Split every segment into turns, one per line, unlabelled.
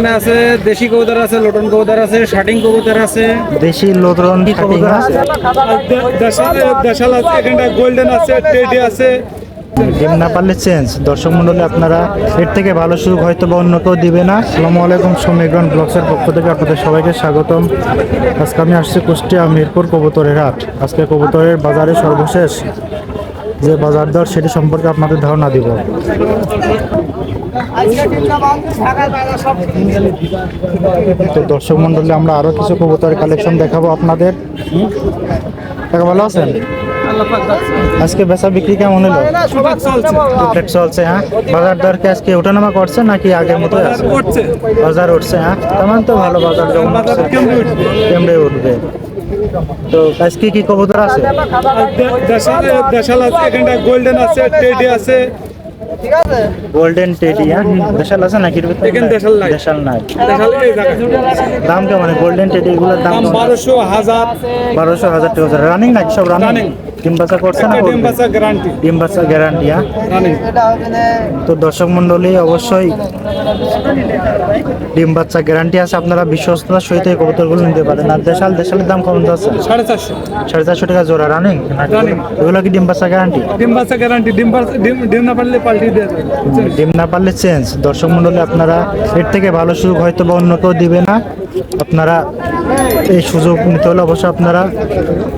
এখানে আছে দেশি কবুতর আছে লোটন কবুতর আছে শাটিং কবুতর আছে।
দেশি আছে।
দেশাল দেশাল আছে এখানটা গোল্ডেন আছে টেডি আছে।
ডিম না পারলে চেঞ্জ দর্শক মন্ডলী আপনারা এর থেকে ভালো সুযোগ হয়তো বা অন্য কেউ দিবে না। আসসালামু আলাইকুম ব্লগসের পক্ষ থেকে আপনাদের সবাইকে স্বাগতম। আজকে আমি আসছি কুষ্টিয়া মিরপুর কবুতরের হাট। আজকে কবুতরের বাজারে সর্বশেষ যে বাজার দর সেটি সম্পর্কে আপনাদের ধারণা দিব। তো দর্শক মন্ডলী আমরা আরও কিছু কবুতরের কালেকশন দেখাবো আপনাদের। কাকা ভালো আছেন? আজকে বেচা বিক্রি কেমন হলো? টুকটাক চলছে হ্যাঁ? বাজার দর কি আজকে ওঠানামা করছে নাকি আগের মতো আছে? বাজার উঠছে। হ্যাঁ? তেমন তো ভালো বাজার যেমন কেমনে উঠবে? তো আজকে কি কবুতর আছে?
দেশাল দেশাল আছে এখানটা গোল্ডেন আছে টেডি আছে।
গোল্ডেন টেডি হ্যাঁ দেশাল আছে নাকি
দেশাল নাই।
দেশাল নাই।
দেশাল
দাম কেমন? গোল্ডেন টেডি এগুলোর দাম?
বারোশো হাজার।
বারোশো হাজার টাকা রানিং নাকি সব রানিং। ডিম করছে না
ডিম? গ্যারান্টি
ডিম বাচ্চা গ্যারান্টি হ্যাঁ? তো দর্শক মন্ডলী অবশ্যই ডিম বাচ্চা গ্যারান্টি আছে। আপনারা বিশ্বস্ততার সহিত এই কবুতরগুলো নিতে পারেন। আর দেশাল দেশালের দাম কম আছে
সাড়ে চারশো।
সাড়ে চারশো টাকা জোড়া রানিং এগুলো কি ডিম বাচ্চা গ্যারান্টি
ডিম বাচ্চা গ্যারান্টি ডিম বাচ্চা ডিম ডিম না পারলে পাল্টি
ডিম না পারলে চেঞ্জ দর্শক মন্ডলী আপনারা এর থেকে ভালো সুযোগ হয়তো বা অন্য কেউ দিবে না। আপনারা এই সুযোগ নিতে হলে অবশ্যই আপনারা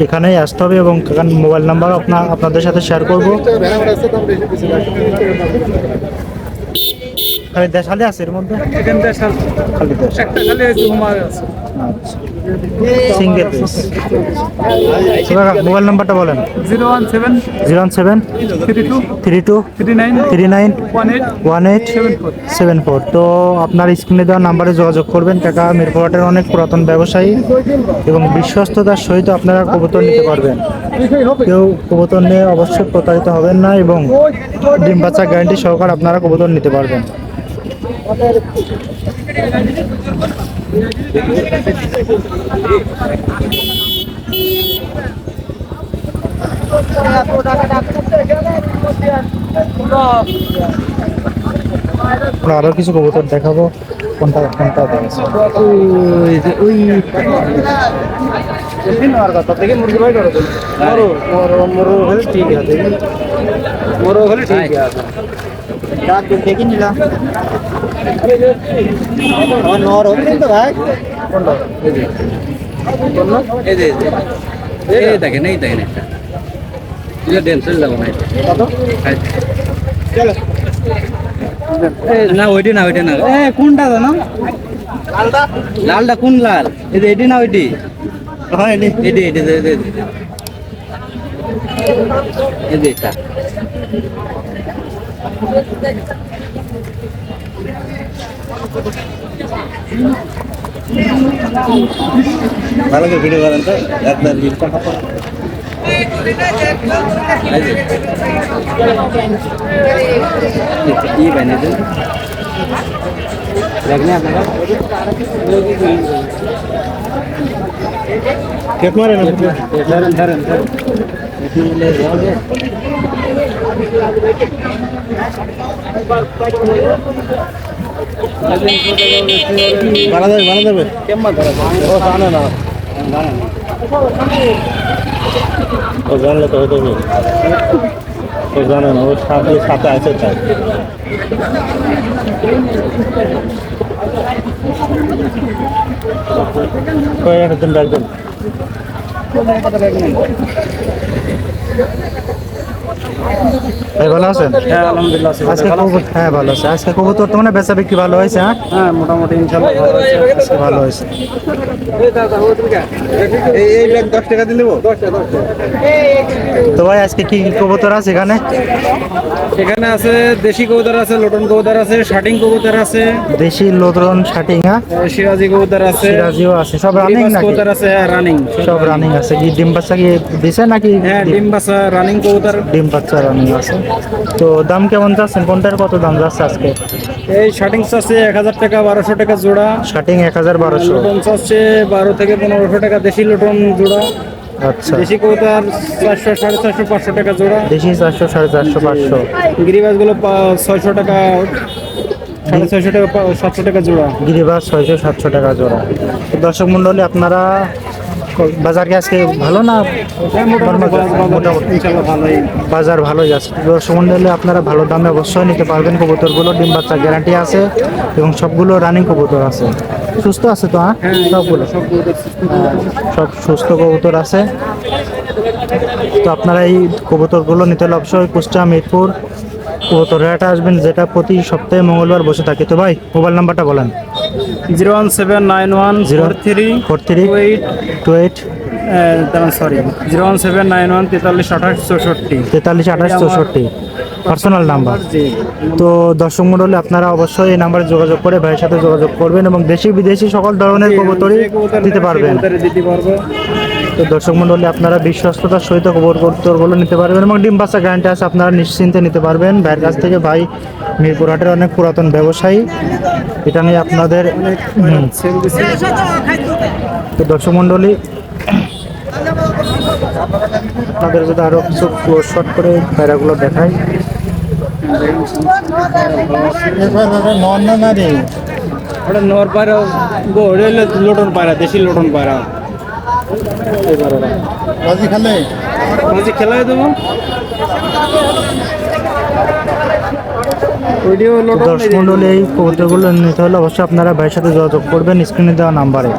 এখানেই আসতে হবে এবং এখানে মোবাইল নাম্বার আপনার আপনাদের সাথে শেয়ার করব। খালি দেশালি আছে এর মধ্যে? খালি দেশ
একটা খালি আছে আছে।
সিঙ্গেল পিস মোবাইল নাম্বারটা বলেন।
Zero one seven
zero seven
three two
three two
three nine
three nine
one eight
one eight
seven four
তো আপনার স্ক্রিনে দেওয়া নাম্বারে যোগাযোগ করবেন কাকা। মিরপুরহাটের অনেক পুরাতন ব্যবসায়ী এবং বিশ্বস্ততার সহিত আপনারা কবুতর নিতে পারবেন। কেউ কবুতর নিয়ে অবশ্যই প্রতারিত হবেন না এবং ডিম বাচ্চা গ্যারান্টি সহকার আপনারা কবুতর নিতে পারবেন। আরও কিছু কবুতর দেখাবো। কোনটা কোনটা আছে
মরো মরো মরো হলে ঠিক আছে। মরো হলে ঠিক আছে।
দেখি নিলাম
নর হলে তো ভাই এই যে এই দেখেন এই দেখেন একটা এটা দেন চলে যাব না ওইটি না ওইটি না এ কোনটা জানো লালটা লালটা কোন লাল এই যে এটি না ওইটি
হয় নি
এটি এটি এটি এটি এটা
ভালো করে ভিডিও করেন তো একবার
কি বানিয়েছেন দেখনি আপনারা
কেক মারে না
ধরেন ধরেন ধরেন
বানা যাবে বানা যাবে
কেমন
জানে না ও জানলে তো হতো। ও জানে না, ওর সাথে সাথে আছে তাই। কয়েকটা দিন রাখবেন ভাই ভালো আছেন?
হ্যাঁ আলহামদুলিল্লাহ
আজকে কবুতর হ্যাঁ ভালো আছে। আজকে কবুতর তো মানে বেচা বিক্রি ভালো হয়েছে হ্যাঁ?
হ্যাঁ মোটামুটি ইনশাল্লাহ ভালো আছে
ভালো হয়েছে।
এই ব্যাগ দশ টাকা দিলে
তো ভাই আজকে কি কি কবুতর আছে এখানে?
এখানে আছে দেশি কবুতর আছে লোটন কবুতর আছে শাটিং কবুতর আছে।
দেশি লোদরন শাটিং হ্যাঁ?
সিরাজি কবুতর আছে।
সিরাজিও আছে। সব রানিং নাকি?
কবুতর আছে হ্যাঁ রানিং
সব রানিং আছে। কি ডিম বাচ্চা কি দিছে নাকি
হ্যাঁ ডিম? বাসা রানিং কবুতর।
ডিম বাচ্চা রানিং আছে। তো দাম কেমন যাচ্ছেন কোনটার কত দাম যাচ্ছে আজকে?
এই শার্টিং আছে এক হাজার টাকা বারোশো টাকা জোড়া।
শার্টিং এক হাজার বারোশো।
লোটন বারো থেকে পনেরোশো টাকা দেশি লোটন জোড়া।
আচ্ছা।
দেশি কবুতর চারশো সাড়ে চারশো পাঁচশো টাকা জোড়া।
দেশি চারশো সাড়ে চারশো পাঁচশো।
গিরিবাজগুলো ছয়শো টাকা সাড়ে ছয়শো টাকা সাতশো টাকা জোড়া।
গিরিবাস ছয়শো সাতশো টাকা জোড়া। দর্শক মণ্ডলী আপনারা বাজার কি আজকে ভালো না
মোটামুটি? বাজার- ভালোই
আছে। মণ্ডলী আপনারা ভালো দামে অবশ্যই নিতে পারবেন। কবুতরগুলো, ডিম বাচ্চা গ্যারান্টি আছে এবং সবগুলো রানিং কবুতর আছে। সুস্থ আছে তো হ্যাঁ? সবগুলো? সব সুস্থ কবুতর আছে। তো আপনারা এই কবুতরগুলো নিতে হলে অবশ্যই কুষ্টা মিরপুর কবুতর হাটে আসবেন যেটা প্রতি সপ্তাহে মঙ্গলবার বসে থাকে। তো ভাই মোবাইল নাম্বারটা বলেন।
Zero one seven nine one
zero
three
four three
eight
two eight
sorry zero one seven nine one তেতাল্লিশ আঠাশ চৌষট্টি।
তেতাল্লিশ আঠাশ চৌষট্টি। পার্সোনাল নাম্বার তো দর্শক মণ্ডলী আপনারা অবশ্যই এই নাম্বারে যোগাযোগ করে ভাইয়ের সাথে যোগাযোগ করবেন এবং দেশি বিদেশি সকল ধরনের কবুতরই দিতে পারবেন।
দিতে পারব।
তো দর্শক মণ্ডলী আপনারা বিশ্বস্ততার সহিত কবুতরগুলো নিতে পারবেন এবং ডিম বাচ্চা গ্যারান্টি আছে, আপনারা নিশ্চিন্তে নিতে পারবেন। ভাইয়ের কাছ থেকে ভাই মিরপুরহাটের অনেক পুরাতন ব্যবসায়ী। এটা নিয়ে আপনাদের তো দর্শক মণ্ডলী আপনাদের যদি আরও কিছু শর্ট করে প্যারাগুলো
ওটা নোর পায়রা গো ওটা হলো লোটন পায়রা দেশি লোটন পায়রা মাঝে খেলায় দেবো। ওইটিও
তো
লোটন
দর্শক মণ্ডলী এই কবিতাগুলো নিতে হলে অবশ্যই আপনারা ভাইয়ের সাথে যোগাযোগ করবেন স্ক্রিনে দেওয়া নাম্বারে।